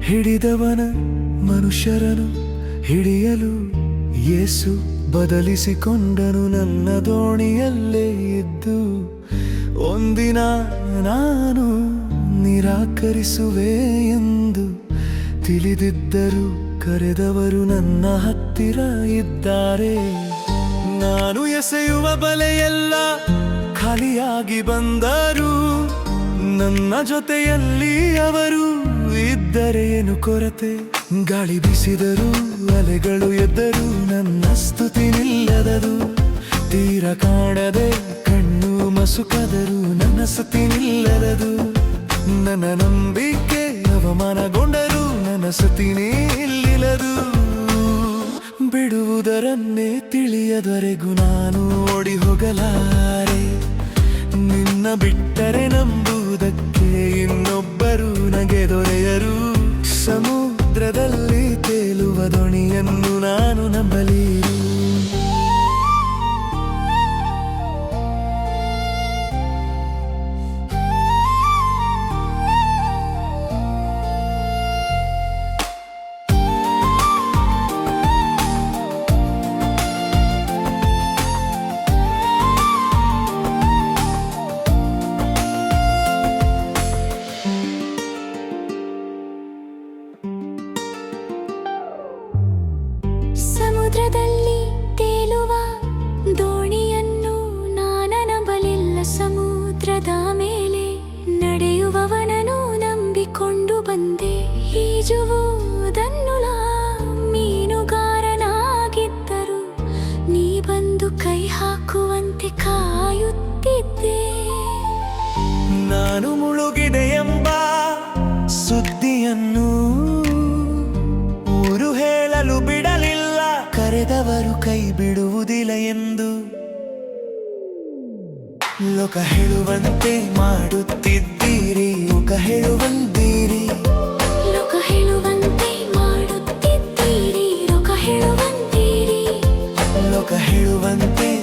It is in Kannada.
ಹಿಡಿದವನ ಮನುಷ್ಯರನು ಹಿಡಿಯಲು ಯೇಸು ಬದಲಿಸಿಕೊಂಡನು. ನನ್ನ ದೋಣಿಯಲ್ಲೇ ಇದ್ದು ಒಂದಿನ ನಾನು ನಿರಾಕರಿಸುವೆ ಎಂದು ತಿಳಿದಿದ್ದರು ಕರೆದವರು ನನ್ನ ಹತ್ತಿರ ಇದ್ದಾರೆ. ನಾನು ಎಸೆಯುವ ಬಲೆಯೆಲ್ಲ ಖಾಲಿಯಾಗಿ ಬಂದರು ನನ್ನ ಜೊತೆಯಲ್ಲಿ ಅವರು ಇದ್ದರೆ ಏನು ಕೊರತೆ? ಗಾಳಿ ಬೀಸಿದರು, ಅಲೆಗಳು ಎದ್ದರು, ನನ್ನ ಸ್ತುತಿ ನಿಲ್ಲದರು ತೀರ ಕಾಣದೆ, ಕಣ್ಣು ಮಸುಕದರು, ನನ್ನ ಸತಿ ನಿಲ್ಲದರು ನನ್ನ ನಂಬಿಕೆ ಅವಮಾನಗೊಂಡರು, ನನ್ನ ಸ್ತುತಿನೇ ಇಲ್ಲಿಲ್ಲದು ಬಿಡುವುದರನ್ನೇ ತಿಳಿಯದರೆಗೂ ನಾನು ಓಡಿ ಹೋಗಲಾರೆ. ನಿನ್ನ ಬಿಟ್ಟರೆ ನಂಬುವುದಕ್ಕೆ ಇನ್ನೊಬ್ಬರು ನಗೆ ದೊರೆಯರು. ಸಮುದ್ರದಲ್ಲಿ ತೇಲುವ ದೋಣಿಯನ್ನು ನಾನು ನಂಬಲಿ. ಸಮುದ್ರದಲ್ಲಿ ತೇಲುವ ದೋಣಿಯನ್ನು ನಾನನ ನಂಬಲಿಲ್ಲ ಸಮುದ್ರದ ಮೇಲೆ. ನಡೆಯುವವನನು ನಂಬಿಕೊಂಡು ಬಂದೆ. ಈಜುವುದನ್ನು ನಾ ಮೀನುಗಾರನಾಗಿದ್ದರು. ನೀ ಬಂದು ಕೈ ಹಾಕುವಂತೆ ಕಾಯುತ್ತಿದ್ದೆ. ನಾನು ಲೋಕ ಹೇಳುವಂತೆ ಮಾಡುತ್ತಿದ್ದೀರಿ ಲೋಕ ಹೇಳುವಂತೀರಿ. ಲೋಕ ಹೇಳುವಂತೆ ಮಾಡುತ್ತಿದ್ದೀರಿ ಲೋಕ ಹೇಳುವಂತೀರಿ. ಲೋಕ ಹೇಳುವಂತೆ